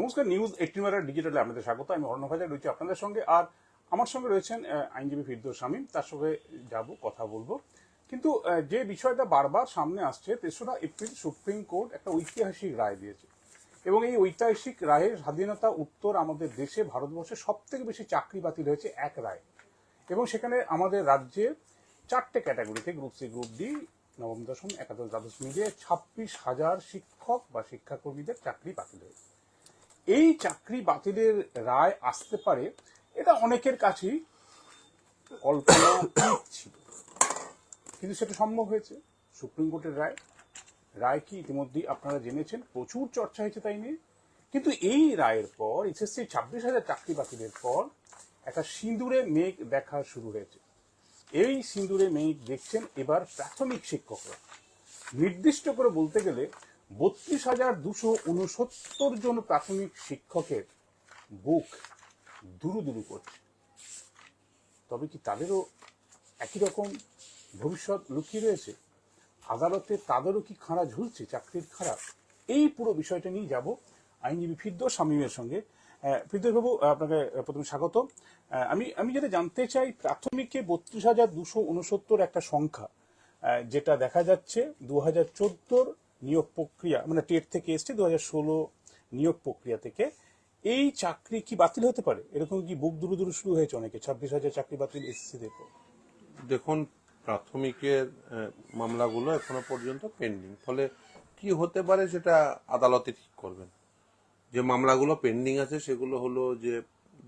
নমস্কার news eighteen বারের ডিজিটালে আপনাদের স্বাগত। আমি অর্ণব হাজার, রয়েছি আপনাদের সঙ্গে। আর আমার সঙ্গে রয়েছেন আইনজীবী ফিরদৌস শামীম। তার সঙ্গে যাব, কথা বলব। কিন্তু যে বিষয়টা বারবার সামনে আসছে, তেসরা এপ্রিল সুপ্রিম কোর্ট একটা ঐতিহাসিক রায় দিয়েছে। এবং এই ঐতিহাসিক রায়ের স্বাধীনতা উত্তর আমাদের দেশে, ভারতবর্ষে সব থেকে বেশি চাকরি বাতিল হয়েছে এক রায়। এবং সেখানে আমাদের রাজ্যে চারটে ক্যাটাগরিতে, গ্রুপ সি, গ্রুপ ডি, নবম দশম, একাদশ দ্বাদশ মিলিয়ে ছাব্বিশ হাজার শিক্ষক বা শিক্ষাকর্মীদের চাকরি বাতিল হয়েছে। এই চাকরি বাতিলের রায় আসতে পারে, এটা অনেকের কাছেই কল্পনা ছিল। কিন্তু সেটা সম্ভব হয়েছে, সুপ্রিম কোর্টের রায়। রায় কি ইতিমধ্যেই আপনারা জেনেছেন, প্রচুর চর্চা হয়েছে তাই নিয়ে। কিন্তু এই রায়ের পর এসএসসি ছাব্বিশ হাজার চাকরি বাতিলের পর, একটা সিঁদুরে মেঘ দেখা শুরু হয়েছে। এই সিঁদুরে মেঘ দেখছেন এবার প্রাথমিক শিক্ষকরা। নির্দিষ্ট করে বলতে গেলে বত্রিশ হাজার দুশো উনসত্তর জন প্রাথমিক শিক্ষকের বুক দুরু দুরু করছে। তবে কি তাদেরও একই রকম ভবিষ্যৎ লুকিয়ে রয়েছে? আদালতে তাদেরও কি খাঁড়া ঝুলছে, চাকরির খাঁড়া? এই পুরো বিষয়টা নিয়ে যাব আইনজীবী ফিরদৌস শামীমের সঙ্গে। ফিরদৌস বাবু, আপনাকে প্রথমে স্বাগত। আমি আমি যেটা জানতে চাই, প্রাথমিকে বত্রিশ হাজার দুশো উনসত্তর একটা সংখ্যা যেটা দেখা যাচ্ছে দু হাজার চোদ্দোর নিয়োগ প্রক্রিয়া মানে টেট থেকে এসছে দু হাজার ষোলো নিয়োগ প্রক্রিয়া থেকে। এই চাকরি কি বাতিল হতে পারে? এরকম কি বুক দূর দূর শুরু হয়েছে অনেকে? ছাব্বিশ হাজার চাকরি বাতিল পর দেখুন, প্রাথমিকের মামলাগুলো এখনও পর্যন্ত পেন্ডিং। ফলে কি হতে পারে সেটা আদালতে ঠিক করবেন। যে মামলাগুলো পেন্ডিং আছে, সেগুলো হলো যে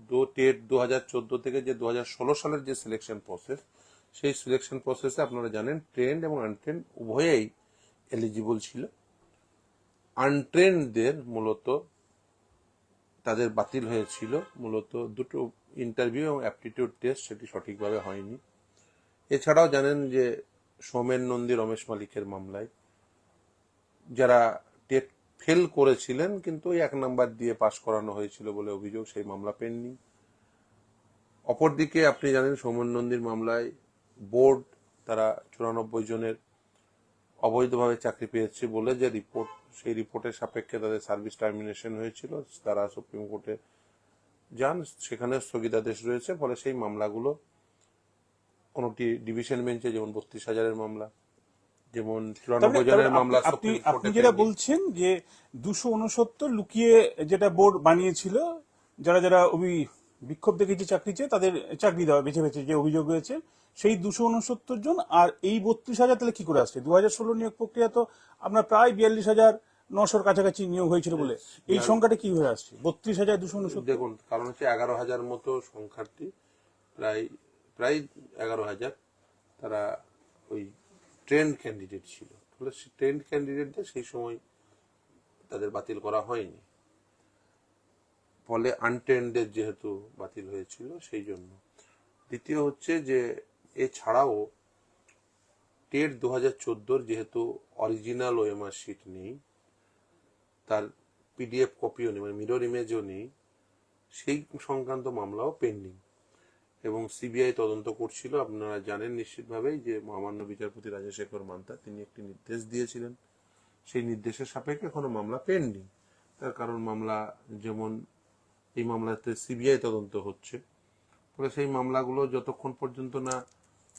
দু, টেট দু হাজার চোদ্দ থেকে যে দু হাজার ষোলো সালের যে সিলেকশন প্রসেস সেই সিলেকশন প্রসেসে আপনারা জানেন ট্রেন্ড এবং আনট্রেন্ড উভয়েই এলিজিবল ছিল। আনট্রেনদের মূলত তাদের বাতিল হয়েছিল। মূলত দুটো ইন্টারভিউ এবং অ্যাপটিটিউড টেস্ট সেটি সঠিকভাবে হয়নি। এছাড়াও জানেন যে সোমেন নন্দী রমেশ মালিকের মামলায় যারা টেট ফেল করেছিলেন কিন্তু ওই এক নাম্বার দিয়ে পাশ করানো হয়েছিল বলে অভিযোগ, সেই মামলা পেননি। অপরদিকে আপনি জানেন সোমেন নন্দীর মামলায় বোর্ড তারা চুরানব্বই জনের অবৈধভাবে চাকরি পেয়েছে বলে যে রিপোর্ট সেই রিপোর্টের সাপেক্ষে তাদের সার্ভিস টার্মিনেশন হয়েছিল। তারা সুপ্রিম কোর্টে যান সেখানে স্থগিতাদেশ রয়েছে ফলে সেই মামলাগুলো কোনটি ডিভিশন বেঞ্চে যেমন বত্রিশ হাজারের মামলা যেমন চুরানব্বই জনের মামলা আপনি আপনি যেটা বলছেন যে দুশো উনসত্তর লুকিয়ে যেটা বোর্ড বানিয়েছিল যারা যারা অভি বিক্ষোভ দেখেছে চাকরি চেয়ে তাদের চাকরি দেওয়া বেছে বেছে যে অভিযোগ রয়েছে সেই দুশো উনসত্তর জন আর এই বত্রিশ হাজার তাহলে কি করে আসছে? দু হাজার ষোলো নিয়োগ প্রক্রিয়া তো আপনার প্রায় বিয়াল্লিশ হাজার নশোর কাছাকাছি নিয়োগ হয়েছিল বলে। এই সংখ্যাটা কি হয়ে আসছে? বত্রিশ হাজার দুশো উনসত্তর। দেখুন কারণ হচ্ছে এগারো হাজার মতো সংখ্যার্থী প্রায় প্রায় এগারো হাজার তারা ওই ট্রেন্ড ক্যান্ডিডেট ছিল। ফলে ট্রেন্ড ক্যান্ডিডেটদের সেই সময় তাদের বাতিল করা হয়নি। ফলে আনট্রেন্ডের যেহেতু বাতিল হয়েছিল সেই জন্য। দ্বিতীয় হচ্ছে যে এছাড়াও, টেট দু হাজার চোদ্দোর যেহেতু অরিজিনাল ওএমআর শিট নেই, তার পিডিএফ কপিও নেই মানে মিরর ইমেজও নেই, সেই সংক্রান্ত মামলাও পেন্ডিং এবং সিবিআই তদন্ত করছিল, আপনারা জানেন নিশ্চিতভাবেই যে মহামান্য বিচারপতি রাজশেখর মান্তা, তিনি একটি নির্দেশ দিয়েছিলেন। সেই নির্দেশের সাপেক্ষে এখনও মামলা পেন্ডিং তার কারণ মামলা যেমন এই মামলাতে সিবিআই তদন্ত হচ্ছে, ফলে সেই মামলাগুলো যতক্ষণ পর্যন্ত না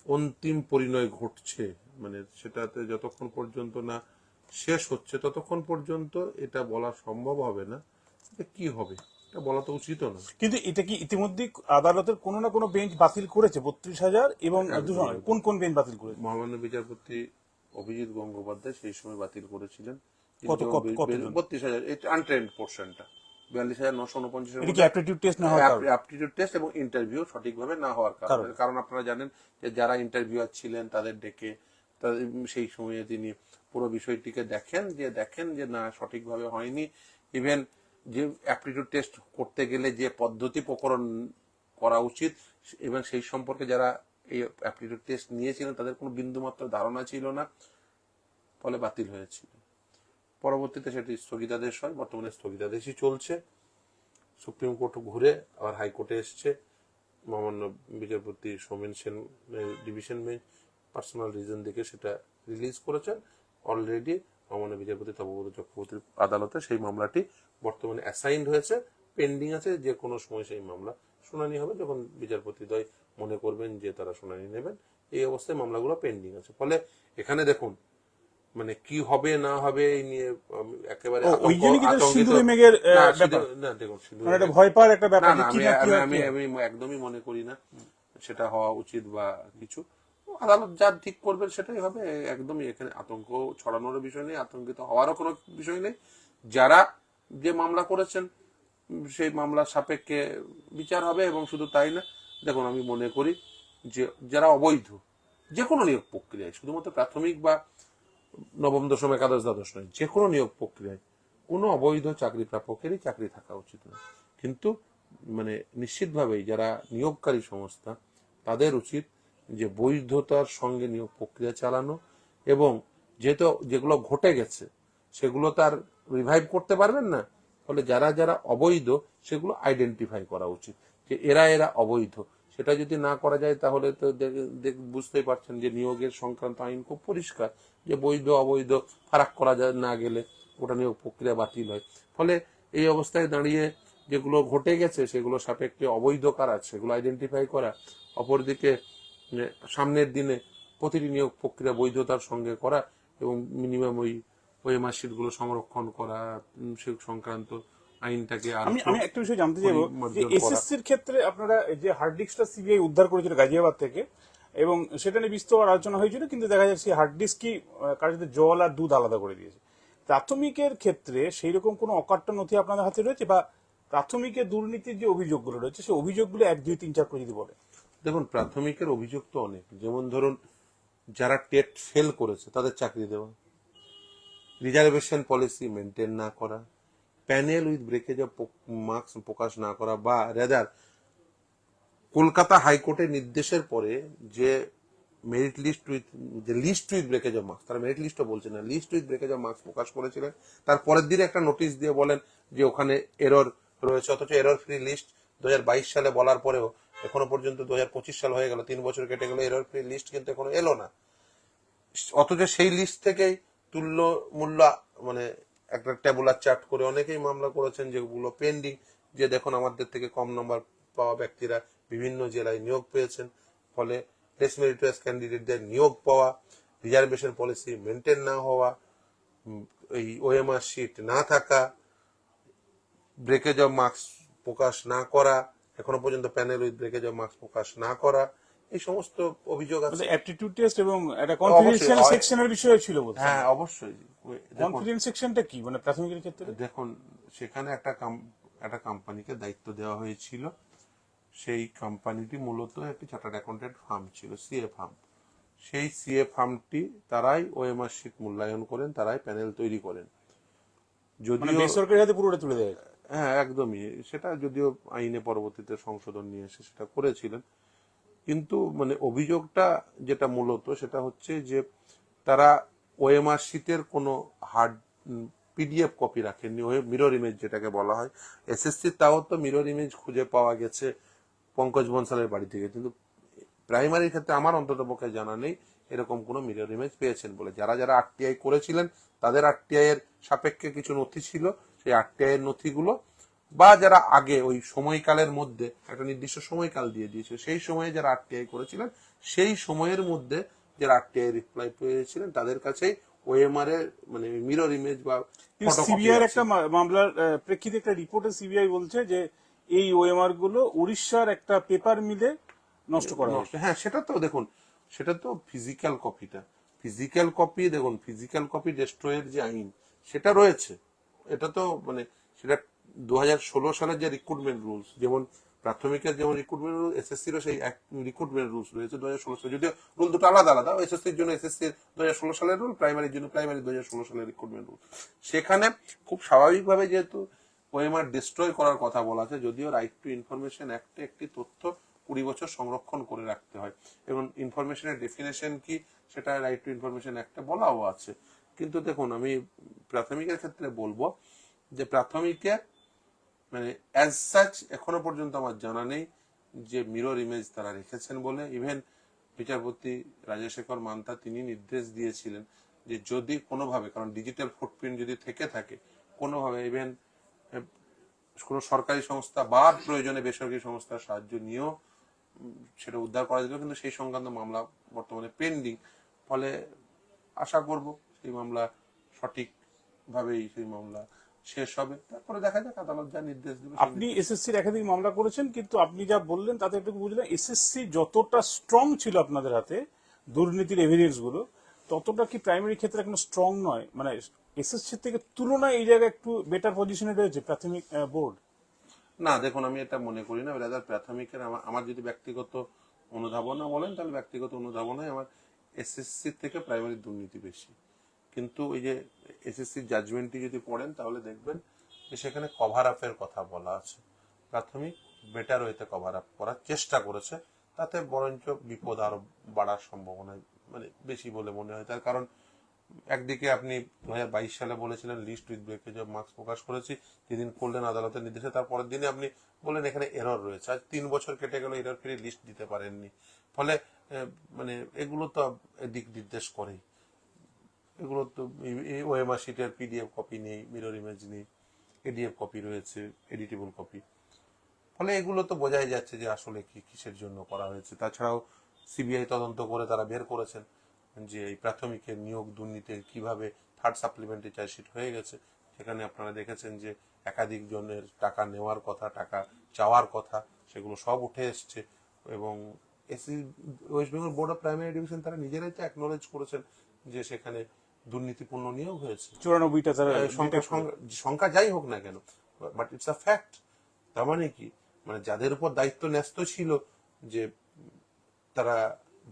অন্তিম পরিণয় ঘটছে মানে সেটাতে যতক্ষণ পর্যন্ত না শেষ হচ্ছে ততক্ষণ পর্যন্ত এটা বলা সম্ভব হবে না কি হবে। এটা বলা তো উচিত না কিন্তু এটা কি ইতিমধ্যে আদালতের কোনো না কোনো বেঞ্চ বাতিল করেছে বত্রিশ হাজার এবং কোন কোন বেঞ্চ বাতিল করেছে? মহামান্য বিচারপতি অভিজিৎ গঙ্গোপাধ্যায় সেই সময় বাতিল করেছিলেন। কত- কত- বত্রিশ হাজার এটা আনট্রেন্ড পোর্শনটা বিয়াল্লিশ হাজার নশো উনপঞ্চাশ অ্যাপটিটিউড টেস্ট না? অ্যাপটিটিউড টেস্ট এবং ইন্টারভিউ সঠিকভাবে না হওয়ার কারণে। কারণ? আপনারা জানেন যে যারা ইন্টারভিউয়ার ছিলেন তাদের ডেকে সেই সময়ে তিনি পুরো বিষয়টিকে দেখেন যে দেখেন যে না সঠিকভাবে হয়নি। ইভেন যে অ্যাপটিটিউড টেস্ট করতে গেলে যে পদ্ধতি প্রকরণ করা উচিত এবং সেই সম্পর্কে যারা এই অ্যাপটিটিউড টেস্ট নিয়েছিলেন তাদের কোনো বিন্দুমাত্র ধারণা ছিল না ফলে বাতিল হয়েছিল। পরবর্তীতে সেটি স্থগিতাদেশ হয়, বর্তমানে স্থগিতাদেশই চলছে। সুপ্রিম কোর্ট ঘুরে আবার হাইকোর্টে এসছে। মহামান্য বিচারপতি Somen Sen division bench personal reason দেখে সেটা রিলিজ করেছেন। অলরেডি মামনা বিচারপতি তপব্রত চক্রবর্তীর আদালতে সেই মামলাটি বর্তমানে অ্যাসাইন্ড হয়েছে, পেন্ডিং আছে, যে কোনো সময় সেই মামলা শুনানি হবে, যখন বিচারপতিদ্বয় মনে করবেন যে তারা শুনানি নেবেন। এই অবস্থায় মামলাগুলো পেন্ডিং আছে। ফলে এখানে দেখুন মানে কি হবে না হবে এই নিয়ে একেবারে ওই জন্যই কি সিঁদুরে মেঘের, না, দেখুন সিঁদুরে মানে একটা ভয় পাওয়ার একটা ব্যাপার কি না কি আমি- আমি আমি একদমই মনে করি না সেটা হওয়া উচিত বা কিছু। আদালত যা ঠিক করবেন সেটাই হবে একদমই এখানে আতঙ্ক ছড়ানোর বিষয় নেই আতঙ্কিত হওয়ারও কোনো বিষয় নেই। যারা যে মামলা করেছেন সেই মামলার সাপেক্ষে বিচার হবে এবং শুধু তাই না দেখুন আমি মনে করি যে যারা অবৈধ যে কোনো নিয়োগ প্রক্রিয়ায় শুধুমাত্র প্রাথমিক বা নবম দশম একাদশ দ্বাদশ নয়, যে কোনো নিয়োগ প্রক্রিয়ায়। কোনো অবৈধ চাকরি প্রাপকেরই চাকরি থাকা উচিত নয়। কিন্তু মানে নিশ্চিতভাবেই যারা নিয়োগকারী সংস্থা, তাদের উচিত যে বৈধতার সঙ্গে নিয়োগ প্রক্রিয়া চালানো এবং যেহেতু যেগুলো ঘটে গেছে, সেগুলো তার রিভাইভ করতে পারবেন না। ফলে যারা যারা অবৈধ, সেগুলো আইডেন্টিফাই করা উচিত যে এরা এরা অবৈধ। সেটা যদি না করা যায়, তাহলে তো বুঝতেই পারছেন যে নিয়োগের সংক্রান্ত আইন খুব পরিষ্কার, যে বৈধ, অবৈধ, ফারাক করা যায়, না গেলে ওটা নিয়োগ প্রক্রিয়া বাতিল হয়। ফলে এই অবস্থায় দাঁড়িয়ে যেগুলো ঘটে গেছে, সেগুলো সাপেক্ষে অবৈধ কারা, সেগুলো আইডেন্টিফাই করা, অপরদিকে সামনের দিনে প্রতিটি নিয়োগ প্রক্রিয়া বৈধতার সঙ্গে করা এবং মিনিমাম ওই ওই মার্কশিটগুলো সংরক্ষণ করা সে সংক্রান্ত আইনটাকে আমি আমি একটা বিষয় জানতে চাইব যে। এসএসসির ক্ষেত্রে আপনারা যে হার্ড ডিস্কটা সিবিআই উদ্ধার করেছিল গাজিয়াবাদ থেকে এবং সেটা নিয়ে বিস্তর আলোচনা হয়েছিল কিন্তু দেখা যাচ্ছে হার্ড ডিস্কই কার্যত জল আর দুধ আলাদা করে দিয়েছে। প্রাথমিকের ক্ষেত্রে সেই রকম কোনো অকাট্য নথি আপনাদের হাতে রয়েছে বা প্রাথমিকের দুর্নীতির যে অভিযোগগুলো রয়েছে সেই অভিযোগগুলো এক দুই তিন চার করে যদি বলে দেখুন প্রাথমিকের অভিযোগ তো অনেক। যেমন ধরুন যারা টেট ফেল করেছে তাদের চাকরি দেওয়া। রিজার্ভেশন পলিসি মেনটেন না করা। Panel with breakage of marks প্রকাশ না করা বা রেদার কলকাতা হাইকোর্টের নির্দেশের পরে যে মেরিট লিস্ট উইথ যে list with breakage of marks তারা মেরিট লিস্টও বলছে না list with breakage of marks প্রকাশ করেছিলেন। তার পরের দিনে একটা নোটিশ দিয়ে বলেন যে ওখানে এরর রয়েছে, অথচ এরর ফ্রি লিস্ট দু হাজার বাইশ সালে বলার পরেও এখনও পর্যন্ত দু সাল হয়ে গেল, তিন বছর কেটে গেল এরর ফ্রি লিস্ট কিন্তু এখনও এলো না। অথচ সেই লিস্ট থেকেই তুল্য মূল্য মানে একটা টেবুলার চার্ট করে অনেকেই মামলা করেছেন যেগুলো পেন্ডিং যে দেখুন আমাদের থেকে কম নম্বর পাওয়া ব্যক্তিরা বিভিন্ন জেলায় নিয়োগ পেয়েছেন। ফলে লেস মেরিটোরিয়াস ক্যান্ডিডেটদের নিয়োগ পাওয়া রিজার্ভেশন পলিসি মেনটেন না হওয়া এই ওএমআর শিট না থাকা ব্রেকেজ অফ মার্কস প্রকাশ না করা, এখনও পর্যন্ত panel with breakage of marks প্রকাশ না করা এই সমস্ত অভিযোগ আছে। অ্যাপটিটিউড টেস্ট এবং একটা কনফিডেন্সিয়াল সেকশনের বিষয় ছিল হ্যাঁ অবশ্যই। কনফিডেন্স সেকশনটা কি? মানে প্রাথমিকের ক্ষেত্রে? দেখুন সেখানে একটা একটা কোম্পানিকে দায়িত্ব দেওয়া হয়েছিল। সেই কোম্পানিটি মূলত একটি চার্টার্ড অ্যাকাউন্টেন্ট ফার্ম ছিল সিএ ফার্ম সেই সিএ ফার্মটি তারাই ওএমআর শিট মূল্যায়ন করেন তারাই প্যানেল তৈরি করেন। মানে যদিও বেসরকারি হাতে পুরোটা তুলে দেয়। হ্যাঁ একদমই। সেটা যদিও আইনে পরবর্তীতে সংশোধন নিয়ে এসে সেটা করেছিলেন। কিন্তু মানে অভিযোগটা যেটা মূলত সেটা হচ্ছে যে তারা ওএমআর শীতের কোনো হার্ড পিডিএফ কপি রাখেননি। মিরর ইমেজ যেটাকে বলা হয়। এসএসসি তাও তো মিরর ইমেজ খুঁজে পাওয়া গেছে পঙ্কজ বনসালের বাড়ি থেকে। কিন্তু প্রাইমারির ক্ষেত্রে আমার অন্তত পক্ষে জানা নেই এরকম কোনো মিরর ইমেজ পেয়েছেন বলে। যারা যারা আরটিআই করেছিলেন, তাদের আরটিআই এর সাপেক্ষে কিছু নথি ছিল। সেই আরটিআই এর নথিগুলো বা যারা আগে ওই সময়কালের মধ্যে একটা নির্দিষ্ট সময়কাল দিয়ে দিয়েছিল সেই সময়ে যারা আরটিআই করেছিলেন সেই সময়ের মধ্যে যারা আরটিআই রিপ্লাই পেয়েছিলেন তাদের কাছেই ওএমআর এর মানে মিরর ইমেজ বা সিবিআই। একটা মামলার প্রেক্ষিতে একটা রিপোর্টে সিবিআই বলছে যে এই ওএমআরগুলো উড়িষ্যার একটা পেপার মিলে নষ্ট করা হয়েছে। হ্যাঁ সেটা তো দেখুন সেটা তো ফিজিক্যাল কপিটা ফিজিক্যাল কপি দেখুন ফিজিক্যাল কপি ডেস্ট্রয়ের যে আইন সেটা রয়েছে। এটা তো মানে সেটা দু হাজার ষোলো সালের যে রিক্রুটমেন্ট রুলস যেমন প্রাথমিকের যেমন রিক্রুটমেন্ট রুল এসএসসিরও সেই এক রিক্রুটমেন্ট রুলস রয়েছে দু হাজার ষোলো সালে। যদিও রুল দুটো আলাদা আলাদা এসএসসির জন্য এসএসসির দু হাজার ষোলো সালের রুল প্রাইমারির জন্য প্রাইমারি দু হাজার ষোলো সালের রিক্রুটমেন্ট রুল সেখানে খুব স্বাভাবিকভাবে যেহেতু ওএমআর ডিস্ট্রয় করার কথা বলা আছে, যদিও রাইট টু ইনফরমেশন অ্যাক্টে একটি তথ্য কুড়ি বছর সংরক্ষণ করে রাখতে হয়। এবং ইনফরমেশনের ডেফিনেশন কি, সেটা রাইট টু ইনফরমেশন একটা বলাও আছে। কিন্তু দেখুন, আমি প্রাথমিকের ক্ষেত্রে বলব যে প্রাথমিকের মানে অ্যাজ সাচ এখনও পর্যন্ত আমার জানা নেই যে মিরর ইমেজ তারা রেখেছেন বলে। ইভেন বিচারপতি রাজশেখর মান্তা তিনি নির্দেশ দিয়েছিলেন যে যদি কোনোভাবে, কারণ ডিজিটাল ফুটপ্রিন্ট যদি থেকে থাকে, কোনোভাবে ইভেন কোনো সরকারি সংস্থা বা প্রয়োজনে বেসরকারি সংস্থার সাহায্য নিয়েও সেটা উদ্ধার করা যেত, কিন্তু সেই সংক্রান্ত মামলা বর্তমানে পেন্ডিং ফলে আশা করব সেই মামলা সঠিকভাবেই সেই মামলা শেষ হবে। তারপরে দেখা যাক আদালত যা নির্দেশ দেবে আপনি এসএসসির একাধিক মামলা করেছেন কিন্তু আপনি যা বললেন তাতে একটু বুঝলেন এসএসসি যতটা স্ট্রং ছিল আপনাদের হাতে দুর্নীতির এভিডেন্সগুলো ততটা কি প্রাইমারি ক্ষেত্রে এখন স্ট্রং নয়? মানে এসএসসি থেকে তুলনায় এই জায়গায় একটু বেটার পজিশনে রয়েছে প্রাথমিক বোর্ড না দেখুন আমি এটা মনে করি না। রাজার প্রাথমিকের আমার আমার যদি ব্যক্তিগত অনুধাবনা বলেন তাহলে ব্যক্তিগত অনুধাবনায় আমার এসএসসি থেকে প্রাইমারি দুর্নীতি বেশি। কিন্তু ওই যে এসএসসি জাজমেন্টটি যদি পড়েন তাহলে দেখবেন যে সেখানে কভার আপের কথা বলা আছে। প্রাথমিক বেটার ওয়েতে কভার আপ করার চেষ্টা করেছে, তাতে বরঞ্চ বিপদ আরও বাড়ার সম্ভাবনা মানে বেশি বলে মনে হয়। তার কারণ একদিকে আপনি দু হাজার বাইশ সালে বলেছিলেন list with breakage of marks প্রকাশ করেছি, যেদিন করলেন আদালতের নির্দেশে, তার পরের দিনে আপনি বললেন এখানে এরর রয়েছে। আজ তিন বছর কেটে গেল এরর ফ্রি লিস্ট দিতে পারেননি। ফলে মানে এগুলো তো দিক নির্দেশ করেই। এগুলো তো ওএমআর শিটের পিডিএফ কপি নেই মিরর ইমেজ নেই এডিএফ কপি রয়েছে এডিটেবল কপি ফলে এগুলো তো বোঝাই যাচ্ছে যে আসলে কি কিসের জন্য করা হয়েছে। তাছাড়াও সিবিআই তদন্ত করে তারা বের করেছেন যে এই প্রাথমিকের নিয়োগ দুর্নীতির কীভাবে থার্ড সাপ্লিমেন্টারি চার্জশিট হয়ে গেছে। সেখানে আপনারা দেখেছেন যে একাধিক জনের টাকা নেওয়ার কথা, টাকা চাওয়ার কথা, সেগুলো সব উঠে এসছে এবং AC West Bengal board of primary education তারা নিজেরাই তো অ্যাকনোলেজ করেছেন যে সেখানে দুর্নীতিপূর্ণ নিয়োগ হয়েছে। চুরানব্বইটা সংখ্যা যাই হোক না কেন বাট ইটস আ ফ্যাক্ট তার মানে কি? মানে যাদের উপর দায়িত্ব ন্যস্ত ছিল যে তারা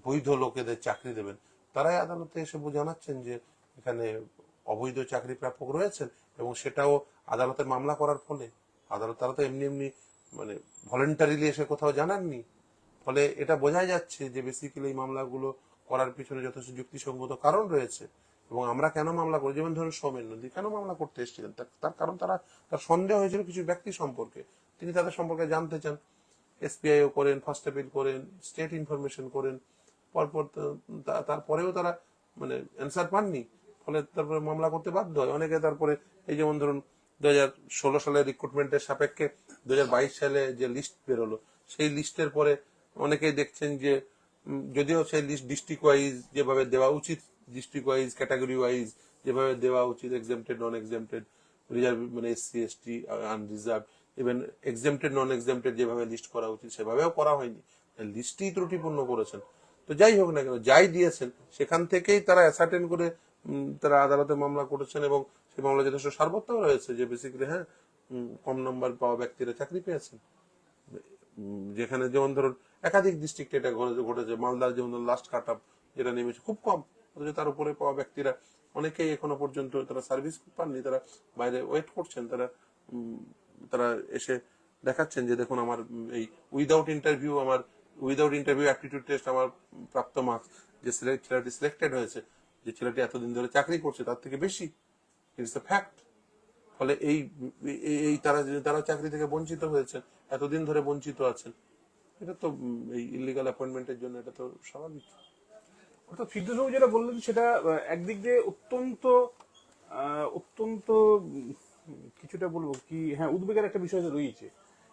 বৈধ লোকেদের চাকরি দেবেন তারাই আদালতে এসে জানাচ্ছেন যে এখানে অবৈধ চাকরি প্রাপক রয়েছেন এবং সেটাও আদালতে মামলা করার ফলে। আদালত তারা তো এমনি এমনি মানে ভলেন্টারিলি এসে কোথাও জানাননি। ফলে এটা বোঝাই যাচ্ছে যে বেসিক্যালি এই মামলাগুলো করার পিছনে যথেষ্ট যুক্তিসঙ্গত কারণ রয়েছে। এবং আমরা কেন মামলা করি? যেমন ধরুন সৌমেন নদী কেন মামলা করতে এসেছিলেন? তার- কারণ তারা তার সন্দেহ হয়েছিল কিছু ব্যক্তি সম্পর্কে। তিনি তাদের সম্পর্কে জানতে চান। এসপিআইও করেন ফার্স্ট অ্যাপিল করেন স্টেট ইনফরমেশন করেন। পরপর তারপরেও তারা মানে অ্যান্সার পাননি। ফলে তারপরে মামলা করতে বাধ্য হয়। অনেকে তারপরে এই যেমন ধরুন দু হাজার ষোলো সালের রিক্রুটমেন্টের সাপেক্ষে দু বাইশ সালে যে লিস্ট বেরোলো, সেই লিস্টের পরে অনেকেই দেখছেন যে যদিও সেই লিস্ট ডিস্ট্রিক্ট ওয়াইজ যেভাবে দেওয়া উচিত ডিস্ট্রিক্ট ওয়াইজ ক্যাটাগরি ওয়াইজ যেভাবে দেওয়া উচিত এক্সেমটেড নন এক্সেমটেড রিজার্ভ মানে SC ST unreserve even exempted non exempted যেভাবে লিস্ট করা উচিত, সেভাবেও করা হয়নি। লিস্টই ত্রুটিপূর্ণ করেছেন। তো যাই হোক না কেন, যাই দিয়েছেন, সেখান থেকেই তারা অ্যাসার্টেন করে তারা আদালতে মামলা করেছেন এবং সেই মামলা যথেষ্ট সার্বত্র রয়েছে যে বেসিক্যালি হ্যাঁ কম নম্বর পাওয়া ব্যক্তিরা চাকরি পেয়েছেন। যেখানে যেমন ধরুন, একাধিক ডিস্ট্রিক্টে এটা ঘটেছে। মালদার যেমন লাস্ট কাট আপ যেটা নেমেছে, খুব কম। অথচ তার উপরে পাওয়া ব্যক্তিরা অনেকেই এখনও পর্যন্ত তারা সার্ভিস পাননি, তারা বাইরে ওয়েট করছেন, তারা তারা এসে দেখাচ্ছেন যে দেখুন আমার এই উইদাউট ইন্টারভিউ আমার উইদাউট ইন্টারভিউ অ্যাপটিটিউড টেস্ট আমার প্রাপ্ত মার্কস যে ছেলেটি সিলেক্টেড হয়েছে, যে ছেলেটি এতদিন ধরে চাকরি করছে, তার থেকে বেশি ইটস দ্য ফ্যাক্ট ফলে এই, এই- তারা তারা চাকরি থেকে বঞ্চিত হয়েছে, এতদিন ধরে বঞ্চিত আছেন, এটা তো এই ইলিগাল অ্যাপয়েন্টমেন্টের জন্য এটা তো স্বাভাবিক। অর্থাৎ ফিরদৌসবাবু যেটা বললেন, সেটা একদিক দিয়ে অত্যন্ত অত্যন্ত কিছুটা বলব কি হ্যাঁ উদ্বেগের একটা বিষয় রয়েছে।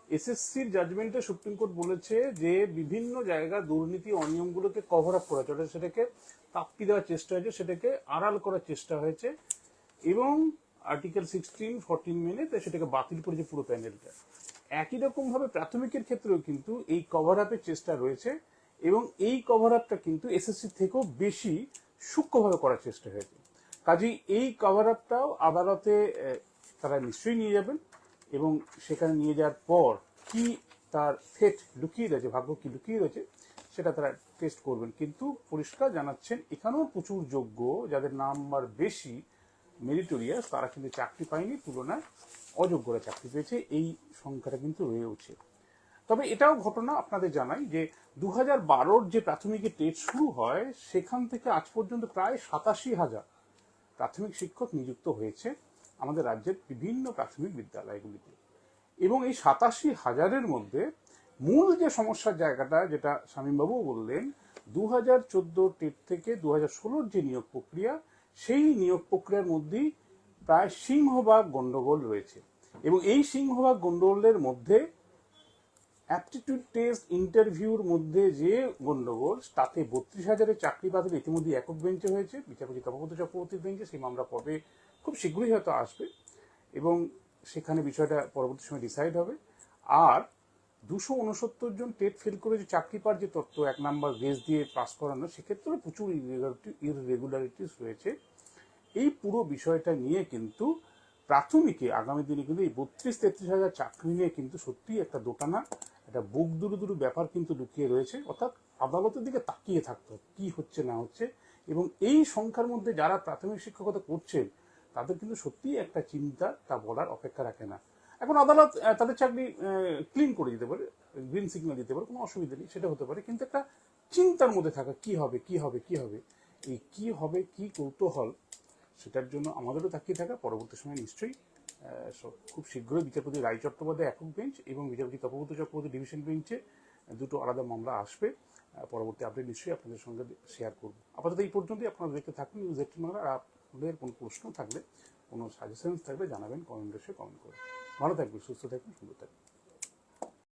এসএসসির জাজমেন্টে সুপ্রিম কোর্ট বলেছে যে, বিভিন্ন জায়গা দুর্নীতি অনিয়মগুলোকে কভার আপ করা হয়েছে সেটাকে তাপ্পি দেওয়ার চেষ্টা হয়েছে, সেটাকে আড়াল করার চেষ্টা হয়েছে, এবং আর্টিকেল সিক্সটিন ফোরটিন মেনে তো সেটাকে বাতিল করেছে পুরো প্যানেলটা একই রকম ভাবে প্রাথমিকের ক্ষেত্রেও কিন্তু এই কভার আপের চেষ্টা রয়েছে। এবং এই কভার আপটা কিন্তু এসএসসি থেকেও বেশি সূক্ষ্মভাবে করার চেষ্টা হয়েছে। কাজেই এই কভার আপটাও আদালতে তারা নিশ্চয়ই নিয়ে যাবেন এবং সেখানে নিয়ে যাওয়ার পর কি তার ফেট লুকিয়ে রয়েছে, ভাগ্য কি লুকিয়ে রয়েছে, সেটা তারা টেস্ট করবেন। কিন্তু পরিষ্কার জানাচ্ছেন, এখানেও প্রচুর যোগ্য, যাদের নাম্বার বেশি মেরিটোরিয়াস তারা কিন্তু চাকরি পায়নি, তুলনায় অযোগ্যরা চাকরি পেয়েছে, এই সংখ্যাটা কিন্তু রয়েছে তবে এটাও ঘটনা আপনাদের জানাই যে দু হাজার বারোর যে প্রাথমিকের টেস্ট শুরু হয়, সেখান থেকে আজ পর্যন্ত প্রায় সাতাশি হাজার প্রাথমিক শিক্ষক নিযুক্ত হয়েছে আমাদের রাজ্যের বিভিন্ন প্রাথমিক বিদ্যালয়গুলিতে। এবং এই সাতাশি হাজারের মধ্যে মূল যে সমস্যার জায়গাটা, যেটা শামীমবাবু বললেন দু হাজার চোদ্দ টেট থেকে দু হাজার ষোলোর যে নিয়োগ প্রক্রিয়া, সেই নিয়োগ প্রক্রিয়ার মধ্যেই প্রায় সিংহভাগ গন্ডগোল রয়েছে। এবং এই সিংহভাগ গন্ডগোলের মধ্যে অ্যাপটিটিউড টেস্ট ইন্টারভিউর মধ্যে যে গন্ডগোল, তাতে বত্রিশ হাজারের চাকরি বাতিল ইতিমধ্যে একক বেঞ্চে হয়েছে। বিচারপতি তপব্রত চক্রবর্তীর বেঞ্চে, সেই মামলা পর্বে খুব শীঘ্রই হয়তো আসবে এবং সেখানে বিষয়টা পরবর্তী সময় ডিসাইড হবে। আর দুশো উনসত্তর জন টেট ফেল করে যে চাকরি পাওয়ার যে তত্ত্ব, এক নাম্বার গেস দিয়ে পাস করানো, সেক্ষেত্রেও প্রচুর ইরেগুলারিটিস রয়েছে। এই পুরো বিষয়টা নিয়ে কিন্তু প্রাথমিকে আগামী দিনে কিন্তু এই বত্রিশ তেত্রিশ হাজার চাকরি নিয়ে কিন্তু সত্যিই একটা দোটানা। একটা বুক দুরু দুরু ব্যাপার কিন্তু লুকিয়ে রয়েছে, অর্থাৎ আদালতের দিকে তাকিয়ে থাকতে হবে, কি হচ্ছে, না হচ্ছে। এবং এই সংখ্যার মধ্যে যারা প্রাথমিক শিক্ষকতা করছেন, তাদের কিন্তু সত্যিই একটা চিন্তা, তা বলার অপেক্ষা রাখে না। এখন আদালত তাদের চাকরি ক্লিন করে দিতে পারে গ্রিন সিগন্যাল দিতে পারে, কোনো অসুবিধা নেই, সেটা হতে পারে। কিন্তু একটা চিন্তার মধ্যে থাকা, কি হবে কি হবে কি হবে, এই কি হবে, কি কৌতূহল, সেটার জন্য আমাদেরও তাকিয়ে থাকা, পরবর্তী সময় নিশ্চয়ই খুব শীঘ্রই বিচারপতি রায় চট্টোপাধ্যায় একক বেঞ্চ এবং বিচারপতি তপব্রত চক্রবর্তী ডিভিশন বেঞ্চে দুটো আলাদা মামলা আসবে। পরবর্তী আপডেট নিশ্চয়ই আপনাদের সঙ্গে শেয়ার করব। আপাতত এই পর্যন্তই, আপনারা দেখতে থাকুন নিউজ এইটিন বাংলা। আর আপনাদের কোনো প্রশ্ন থাকলে, কোনো সাজেশন থাকবে জানাবেন কমেন্ট বক্সে কমেন্ট করে ভালো থাকবেন, সুস্থ থাকবেন, সুন্দর থাকবেন।